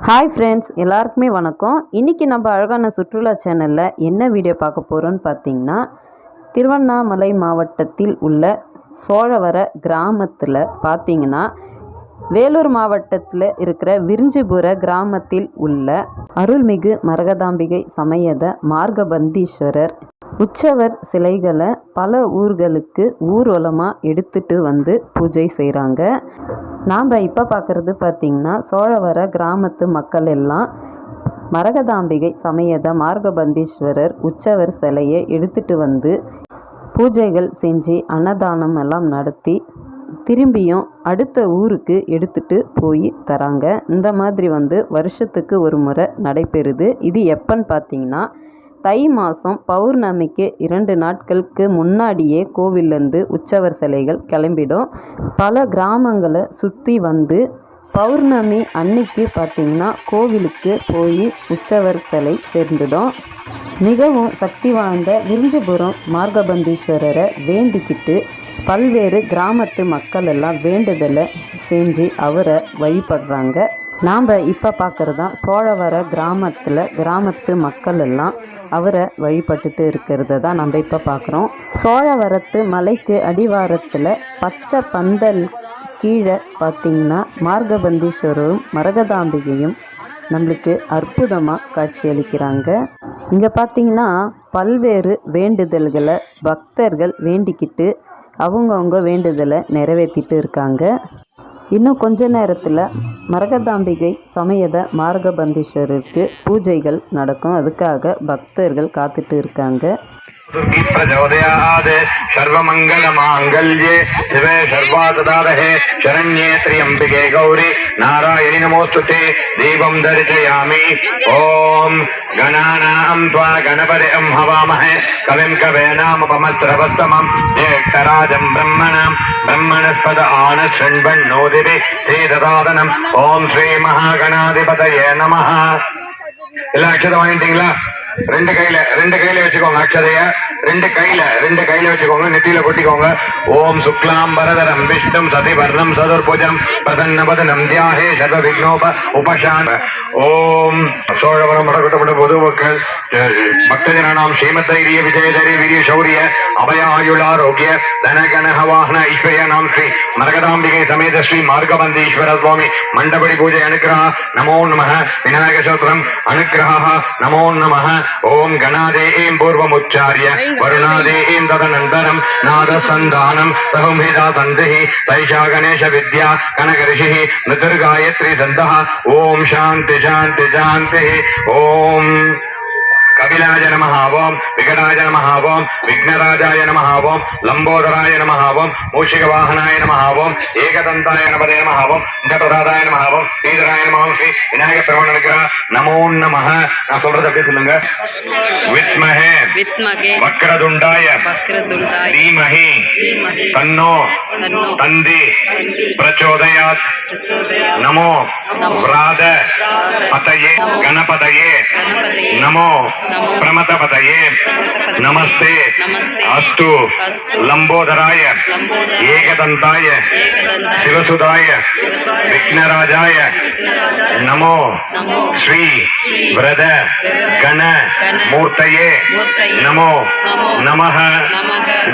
Hi friends எல்லாருக்குமே வணக்கம். இன்றைக்கி நம்ம அழகான சுற்றுலா சேனலில் என்ன வீடியோ பார்க்க போகிறோன்னு பார்த்தீங்கன்னா திருவண்ணாமலை மாவட்டத்தில் உள்ள சோழவர கிராமத்தில் பார்த்தீங்கன்னா வேலூர் மாவட்டத்தில் இருக்கிற விரிஞ்சிபுர கிராமத்தில் உள்ள அருள்மிகு மரகதாம்பிகை சமயத மார்கபந்தீஸ்வரர் உற்சவர் சிலைகளை பல ஊர்களுக்கு ஊர்வலமாக எடுத்துட்டு வந்து பூஜை செய்கிறாங்க நாம் இப்போ பார்க்குறது பார்த்திங்கன்னா சோழவர கிராமத்து மக்கள் எல்லாம் மரகதாம்பிகை சமயத மார்கபந்தீஸ்வரர் உற்சவர் சிலையை எடுத்துட்டு வந்து பூஜைகள் செஞ்சு அன்னதானம் எல்லாம் நடத்தி திரும்பியும் அடுத்த ஊருக்கு எடுத்துட்டு போய் தராங்க. இந்த மாதிரி வந்து வருஷத்துக்கு ஒரு முறை நடைபெறுது. இது எப்பன்னு பார்த்தீங்கன்னா தை மாதம் பௌர்ணமிக்கு இரண்டு நாட்களுக்கு முன்னாடியே கோவிலேருந்து உற்சவர் சிலைகள் கிளம்பிடும். பல கிராமங்களை சுற்றி வந்து பௌர்ணமி அன்னைக்கு பார்த்திங்கன்னா கோவிலுக்கு போய் உற்சவர் சிலை சேர்ந்துடும். மிகவும் சக்தி வாய்ந்த விரிஞ்சிபுரம் மார்கபந்தீஸ்வரரை வேண்டிக்கிட்டு பல்வேறு கிராமத்து மக்கள் எல்லாம் வேண்டுதலை செஞ்சு அவரை வழிபடுறாங்க. நாம் இப்போ பார்க்குறது தான் சோழவர கிராமத்தில் கிராமத்து மக்கள் எல்லாம் அவரை வழிபட்டுட்டு இருக்கிறத தான் நம்ம இப்போ பார்க்குறோம் சோழவரத்து மலைக்கு அடிவாரத்தில் பச்சை பந்தல் கீழே பார்த்தீங்கன்னா மார்கபந்தீஸ்வரரும் மரகதாம்பிகையும் நம்மளுக்கு அற்புதமாக காட்சியளிக்கிறாங்க. இங்கே பார்த்தீங்கன்னா பல்வேறு வேண்டுதல்களை பக்தர்கள் வேண்டிக்கிட்டு அவங்கவுங்க வேண்டுதலை நிறைவேற்றிட்டு இருக்காங்க. இன்னும் கொஞ்ச நேரத்தில் மரகதாம்பிகை சமயத மார்கபந்தீஸ்வரருக்கு பூஜைகள் நடக்கும். அதுக்காக பக்தர்கள் காத்துட்டு இருக்காங்க. दुर्गी प्रचोदयात् सर्वमङ्गलमाङ्गल्ये शिवे सर्वासदारहे शरण्ये त्र्यम्बिके गौरि नारायणि नमोऽस्तु ते दीपं दर्शयामि ॐ गणानां त्वा गणपतिं हवामहे कविं कवेनामुपमस्रवस्तमं ज्येष्ठराजं ब्रह्मणां ब्रह्मणस्पद आन शृण्वन्नोदिभिः श्रीददादनम् ॐ श्रीमहागणाधिपतये नमः எல்லா அக்ஷதம் வாங்கிட்டீங்களா ரெண்டு கையில ரெண்டு கையில வச்சுக்கோங்க அக்ஷதைய. ரெண்டு கையில ரெண்டு கையில வச்சுக்கோங்க. நெத்தியில கொட்டிக்கோங்க. ஓம் சுக்லாம் பரதரம் விஷ்ணும் சதிவர்ணம் சதுர்புஜம் பிரசன்ன பதனம் தியாகே சர்வ விக்னோப உபசான ஓம் சோழவரம் மடக்கட்டப்பட்ட பொதுமக்கள். பக்தஜனாம் ஸ்ரீமத்தைரிய விஜயதரி வீரிய சௌரிய अभयायुारोग्य धनगण वाहन ईश्वर नाम श्री मरगदाबिके समेत श्री मार्गबंधीश्वर स्वामी मंडपड़ी पूजे अनुग्रह नमो नम विनायक शोत्रम अनुग्रह नमो नम ओं गणादे ऐं पूर्व मुच्चार्य वरुणादे ऐं तदनंदनम नाद सन्धान सहुमेदा सन्देह तैषा गणेश विद्या कनक ऋषि नृदुर्गायत्री दंद ओं शांति शांति शांति ओं சாந்தி சாந்தி சாந்தி ஓம் கபிலாய நம ஓம் விகடாய நம ஓம் விக்னராஜாய நம ஓம் லம்போதராய நம ஓம் மூஷிக வாகனாய நம ஓம் ஏகதந்தாய நமதே நம ஓம் இந்திரபிரதாய நம ஓம் ஸ்ரீதராய நம ஓம் ஸ்ரீ விநாயக பெருமனுக்கு நமோ நம நான் சொல்றது அப்படியே சொல்லுங்க வித்மஹே வித்மகே வக்ரதுண்டாய வக்ரதுண்டாய் தீமஹி தீமஹி தன்னோ தன்னோ தந்தி தந்தி பிரச்சோதயாத் பிரச்சோதயா நமோ நமோ விராத விராத प्रमथ पतये नमस्ते। अस्तु। लंबोदराय एकदंताय शिवसुदाय विघ्नराजाय। नमो। श्री। व्रद गण। मूर्त नमो। नमः।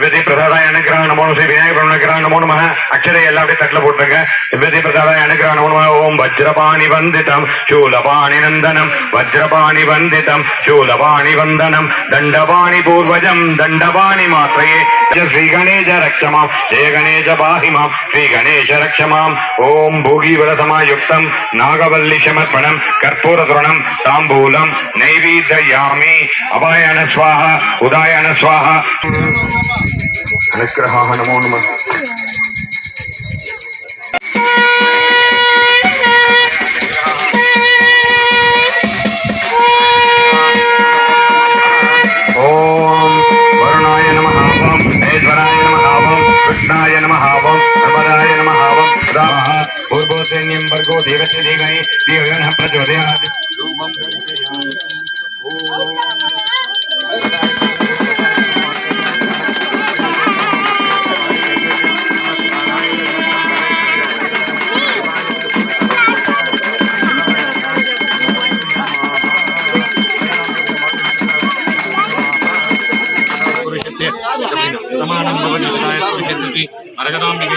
विधि प्रदाय अनुग्रह। नमो। श्री विनायक ஸ்ரீ ஸ்ரீ அனுகிரக நமோ நம அக்ஷரை எல்லாம் அப்படியே தட்டுல போட்டுருங்க. விபதி பிரதாதாய அனுகிரக நமோ நம ஓம் வஜ்ரபாணி வந்திதம். சூலபாணி நந்தனம். வஜ்ரபாணி வந்திதம். சூலபாணி வந்தனம். தண்டபாணி பூர்வஜம். தண்டபாணி மாத்திரையே ஸ்ரீ கணேச ரக்ஷமாம். ஜெய கணேச பாஹிமாம் ஸ்ரீ கணேச ரக்ஷமாம். ஓம் பூகீவரசமாயுக்தம் நாகவல்லி சமர்ப்பணம். கற்பூர துரணம். தாம்பூலம். நைவேதயாமி அபாயன ஸ்வாஹா. உதாயன ஸ்வாஹா. அனுக்கிரகாக நமோ நம ஓம் வருணாய நம ஓம் ஈஸ்வராய நம ஓம் கிருஷ்ணாய நம ஓம் பிரபதாய நம ஓம் แล้วก็ต้องมี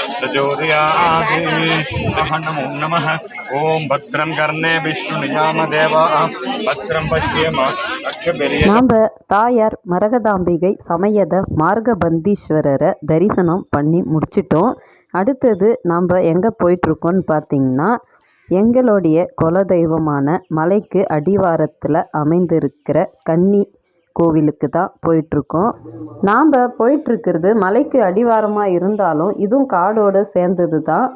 प्रचोदयामः தாயார் மரகதாம்பிகை சமயத மார்கபந்தீஸ்வரரை தரிசனம் பண்ணி முடிச்சிட்டோம். அடுத்தது நாம் எங்கே போயிட்டுருக்கோன்னு பார்த்தீங்கன்னா எங்களுடைய குலதெய்வமான மலைக்கு அடிவாரத்தில் அமைந்திருக்கிற கன்னி கோவிலுக்கு தான் போயிட்டுருக்கோம். நாம் போயிட்டுருக்கிறது மலைக்கு அடிவாரமாக இருந்தாலும் இதுவும் காடோடு சேர்ந்தது தான்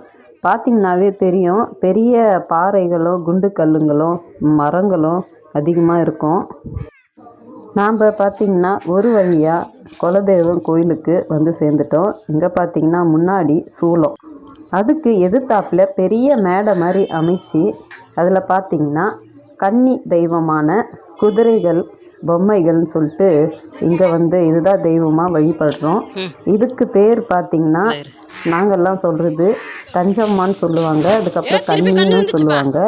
பார்த்திங்கனாவே தெரியும் பெரிய பாறைகளும் குண்டு கல்லுங்களும் மரங்களும் அதிகமாக இருக்கும். நாம் பார்த்திங்கன்னா ஒரு வழியாக குலதெய்வம் கோயிலுக்கு வந்து சேர்ந்துட்டோம். இங்கே பார்த்திங்கன்னா முன்னாடி சூளம். அதுக்கு எதிர்த்தாப்பில் பெரிய மேடை மாதிரி அமைச்சு அதில் பார்த்திங்கன்னா கன்னி தெய்வமான குதிரைகள் பொம்மைகள்னு சொல்லிட்டு இங்கே வந்து இதுதான் தெய்வமாக வழிபடுறோம். இதுக்கு பேர் பார்த்திங்கன்னா நாங்கள்லாம் சொல்கிறது தஞ்சம்மான்னு சொல்லுவாங்க. அதுக்கப்புறம் கன்னின்னு சொல்லுவாங்க.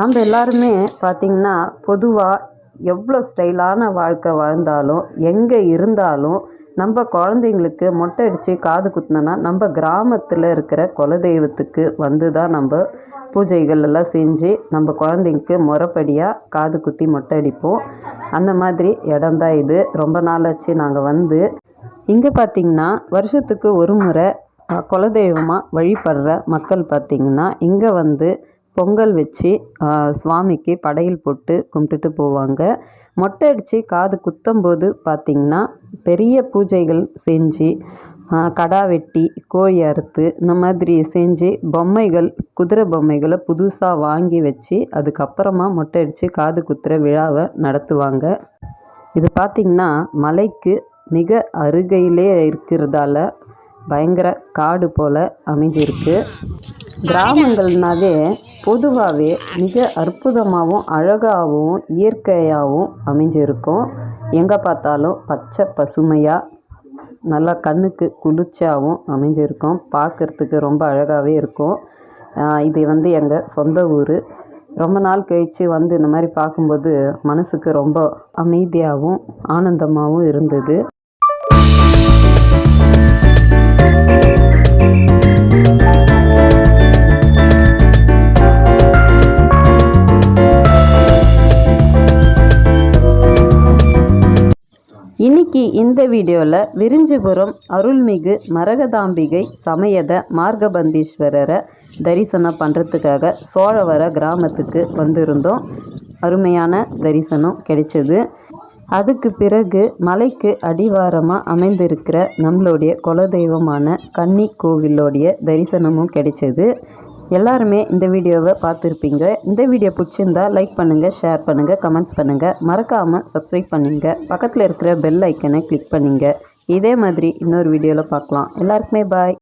நம்ம எல்லாருமே பார்த்திங்கன்னா பொதுவாக எவ்வளோ ஸ்டைலான வாழ்க்கை வாழ்ந்தாலும் எங்கே இருந்தாலும் நம்ம குழந்தைங்களுக்கு மொட்டை அடித்து காது குத்தினோன்னா நம்ம கிராமத்தில் இருக்கிற குலதெய்வத்துக்கு வந்து தான் நம்ம பூஜைகள் எல்லாம் செஞ்சு நம்ம குழந்தைங்களுக்கு முறைப்படியாக காது குத்தி மொட்டை அடிப்போம். அந்த மாதிரி இடம் தான் இது. ரொம்ப நாளாச்சு நாங்கள் வந்து. இங்கே பார்த்திங்கன்னா வருஷத்துக்கு ஒரு முறை குலதெய்வமாக வழிபடுற மக்கள் பார்த்திங்கன்னா இங்கே வந்து பொங்கல் வச்சு சுவாமிக்கு படையல் போட்டு கும்பிட்டுட்டு போவாங்க. மொட்டை அடித்து காது குத்தும்போது பார்த்திங்கன்னா பெரிய பூஜைகள் செஞ்சு கடா வெட்டி கோழி அறுத்து இந்த மாதிரி செஞ்சு பொம்மைகள் குதிரை பொம்மைகளை புதுசாக வாங்கி வச்சு அதுக்கப்புறமா மொட்டை அடித்து காது குத்துற விழாவை நடத்துவாங்க. இது பார்த்திங்கன்னா மலைக்கு மிக அருகையிலே இருக்கிறதால பயங்கர காடு போல் அமைஞ்சிருக்கு. கிராமங்கள்னாவே பொதுவாகவே மிக அற்புதமாகவும் அழகாகவும் இயற்கையாகவும் அமைஞ்சிருக்கும். எங்கே பார்த்தாலும் பச்சை பசுமையாக நல்லா கண்ணுக்கு குளிர்ச்சியாகவும் அமைஞ்சிருக்கும். பார்க்குறதுக்கு ரொம்ப அழகாகவே இருக்கும். இது வந்து எங்கள் சொந்த ஊர். ரொம்ப நாள் கழித்து வந்து இந்த மாதிரி பார்க்கும்போது மனசுக்கு ரொம்ப அமைதியாகவும் ஆனந்தமாகவும் இருந்தது. இன்னைக்கு இந்த வீடியோவில் விரிஞ்சிபுரம் அருள்மிகு மரகதாம்பிகை சமயத மார்கபந்தீஸ்வரரை தரிசனம் பண்ணுறதுக்காக சோழவர கிராமத்துக்கு வந்திருந்தோம். அருமையான தரிசனம் கிடைச்சது. அதுக்கு பிறகு மலைக்கு அடிவாரமாக அமைந்திருக்கிற நம்மளுடைய குலதெய்வமான கன்னி கோவிலோடைய தரிசனமும் கிடைச்சது. எல்லாருமே இந்த வீடியோவை பார்த்துருப்பீங்க. இந்த வீடியோ பிடிச்சிருந்தா லைக் பண்ணுங்கள் ஷேர் பண்ணுங்கள் கமெண்ட்ஸ் பண்ணுங்கள் மறக்காமல் சப்ஸ்கிரைப் பண்ணுங்க. பக்கத்தில் இருக்கிற பெல் ஐக்கனை கிளிக் பண்ணுங்கள் இதே மாதிரி இன்னொரு வீடியோவில் பார்க்கலாம். எல்லாருக்குமே பாய்